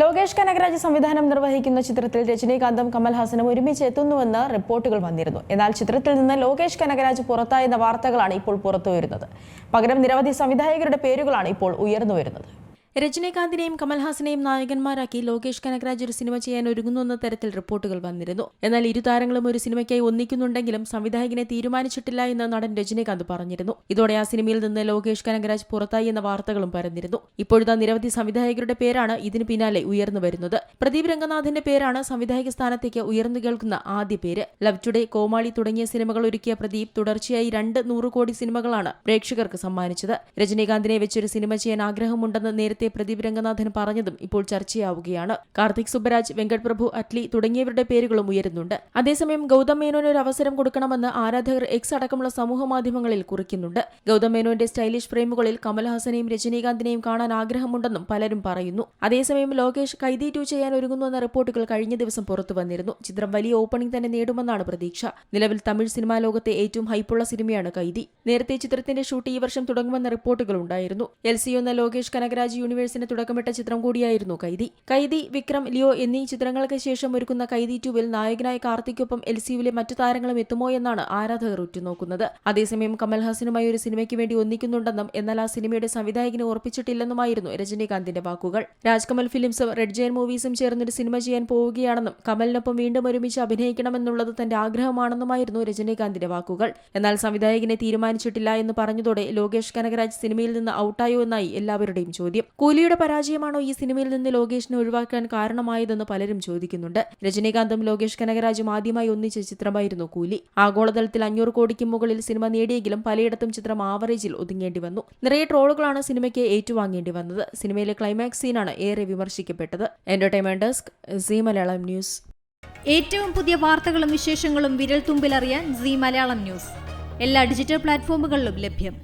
ലോകേഷ് കനകരാജ് സംവിധാനം നിർവഹിക്കുന്ന ചിത്രത്തിൽ രജനീകാന്തും കമൽഹാസനും ഒരുമിച്ച് എത്തുന്നുവെന്ന് റിപ്പോർട്ടുകൾ വന്നിരുന്നു. എന്നാൽ ചിത്രത്തിൽ നിന്ന് ലോകേഷ് കനകരാജ് പുറത്തായെന്ന വാർത്തകളാണ് ഇപ്പോൾ പുറത്തുവരുന്നത്. പകരം നിരവധി സംവിധായകരുടെ പേരുകളാണ് ഇപ്പോൾ ഉയർന്നുവരുന്നത്. രജനീകാന്തിനെയും കമൽഹാസനെയും നായകന്മാരാക്കി ലോകേഷ് കനകരാജ് ഒരു സിനിമ ചെയ്യാൻ ഒരുങ്ങുന്നുവെന്ന തരത്തിൽ റിപ്പോർട്ടുകൾ വന്നിരുന്നു. എന്നാൽ ഇരു താരങ്ങളും ഒരു സിനിമയ്ക്കായി ഒന്നിക്കുന്നുണ്ടെങ്കിലും സംവിധായകനെ തീരുമാനിച്ചിട്ടില്ല എന്ന് നടൻ രജനീകാന്ത് പറഞ്ഞിരുന്നു. ഇതോടെ ആ സിനിമയിൽ നിന്ന് ലോകേഷ് കനകരാജ് പുറത്തായി എന്ന വാർത്തകളും പരന്നിരുന്നു. ഇപ്പോഴത്തെ നിരവധി സംവിധായകരുടെ പേരാണ് ഇതിന് പിന്നാലെ ഉയർന്നു വരുന്നത്. പ്രദീപ് രംഗനാഥിന്റെ പേരാണ് സംവിധായക സ്ഥാനത്തേക്ക് ഉയർന്നു കേൾക്കുന്ന ആദ്യ പേര്. ലവ് ടുഡേ കോമാളി തുടങ്ങിയ സിനിമകൾ ഒരുക്കിയ പ്രദീപ് തുടർച്ചയായി രണ്ട് നൂറ് കോടി സിനിമകളാണ് പ്രേക്ഷകർക്ക് സമ്മാനിച്ചത്. രജനീകാന്തിനെ വെച്ചൊരു സിനിമ ചെയ്യാൻ ആഗ്രഹമുണ്ടെന്ന് നേരത്തെ പ്രദീപ് രംഗനാഥൻ പറഞ്ഞതും ഇപ്പോൾ ചർച്ചയാവുകയാണ്. കാർത്തിക് സുബ്ബരാജ് വെങ്കട് പ്രഭു അറ്റ്ലി തുടങ്ങിയവരുടെ പേരുകളും ഉയരുന്നുണ്ട്. അതേസമയം ഗൗതം മേനോന് ഒരു അവസരം കൊടുക്കണമെന്ന് ആരാധകർ എക്സ് അടക്കമുള്ള സമൂഹ മാധ്യമങ്ങളിൽ കുറിക്കുന്നുണ്ട്. ഗൗതം മേനോന്റെ സ്റ്റൈലിഷ് ഫ്രെയിമുകളിൽ കമൽഹാസനെയും രജനീകാന്തിനെയും കാണാൻ ആഗ്രഹമുണ്ടെന്നും പലരും പറയുന്നു. അതേസമയം ലോകേഷ് കൈതി ടു ചെയ്യാൻ ഒരുങ്ങുന്നുവെന്ന റിപ്പോർട്ടുകൾ കഴിഞ്ഞ ദിവസം പുറത്തു വന്നിരുന്നു. ചിത്രം വലിയ ഓപ്പണിംഗ് തന്നെ നേടുമെന്നാണ് പ്രതീക്ഷ. നിലവിൽ തമിഴ് സിനിമാ ലോകത്തെ ഏറ്റവും ഹൈപ്പുള്ള സിനിമയാണ് കൈതി നേരത്തെ ചിത്രത്തിന്റെ ഷൂട്ട് ഈ വർഷം തുടങ്ങുമെന്ന റിപ്പോർട്ടുകൾ ഉണ്ടായിരുന്നു. എൽ സി എന്ന ലോകേഷ് കനകരാജ് യൂണിവേഴ്സിന് തുടക്കമിട്ട ചിത്രം കൂടിയായിരുന്നു കൈദി. കൈദി വിക്രം ലിയോ എന്നീ ചിത്രങ്ങൾക്ക് ശേഷം ഒരുക്കുന്ന കൈദി ടുവിൽ നായകനായ കാർത്തിക്കൊപ്പം എൽ സിയുവിലെ മറ്റു താരങ്ങളും എത്തുമോ എന്നാണ് ആരാധകർ ഉറ്റുനോക്കുന്നത്. അതേസമയം കമൽഹാസനുമായി ഒരു സിനിമയ്ക്ക് വേണ്ടി ഒന്നിക്കുന്നുണ്ടെന്നും എന്നാൽ ആ സിനിമയുടെ സംവിധായകനെ ഉറപ്പിച്ചിട്ടില്ലെന്നുമായിരുന്നു രജനീകാന്തിന്റെ വാക്കുകൾ. രാജ്കമൽ ഫിലിംസും റെഡ് ജയൻ മൂവീസും ചേർന്നൊരു സിനിമ ചെയ്യാൻ പോവുകയാണെന്നും കമലിനൊപ്പം വീണ്ടും ഒരുമിച്ച് അഭിനയിക്കണമെന്നുള്ളത് തന്റെ ആഗ്രഹമാണെന്നുമായിരുന്നു രജനീകാന്തിന്റെ വാക്കുകൾ. എന്നാൽ സംവിധായകനെ തീരുമാനിച്ചിട്ടില്ല എന്ന് പറഞ്ഞതോടെ ലോകേഷ് കനകരാജ് സിനിമയിൽ നിന്ന് ഔട്ടായോ എന്നായി എല്ലാവരുടെയും ചോദ്യം. കൂലിയുടെ പരാജയമാണോ ഈ സിനിമയിൽ നിന്ന് ലോകേഷിനെ ഒഴിവാക്കാൻ കാരണമായതെന്ന് പലരും ചോദിക്കുന്നുണ്ട്. രജനീകാന്തും ലോകേഷ് കനകരാജും ആദ്യമായി ഒന്നിച്ച ചിത്രമായിരുന്നു കൂലി. ആഗോളതലത്തിൽ അഞ്ഞൂറ് കോടിക്ക് മുകളിൽ സിനിമ നേടിയെങ്കിലും പലയിടത്തും ചിത്രം ആവറേജിൽ ഒതുങ്ങേണ്ടി വന്നു. നിറയെ ട്രോളുകളാണ് സിനിമയ്ക്ക് ഏറ്റുവാങ്ങേണ്ടി വന്നത്. സിനിമയിലെ ക്ലൈമാക്സ് സീനാണ് ഏറെ വിമർശിക്കപ്പെട്ടത്. Entertainment desk Zee Malayalam news ഏറ്റവും പുതിയ വാർത്തകളും വിശേഷങ്ങളും വിരൽ തുമ്പിലറിയാൻ സി മലയാളം ന്യൂസ് എല്ലാ ഡിജിറ്റൽ പ്ലാറ്റ്ഫോമുകളിലും ലഭ്യം.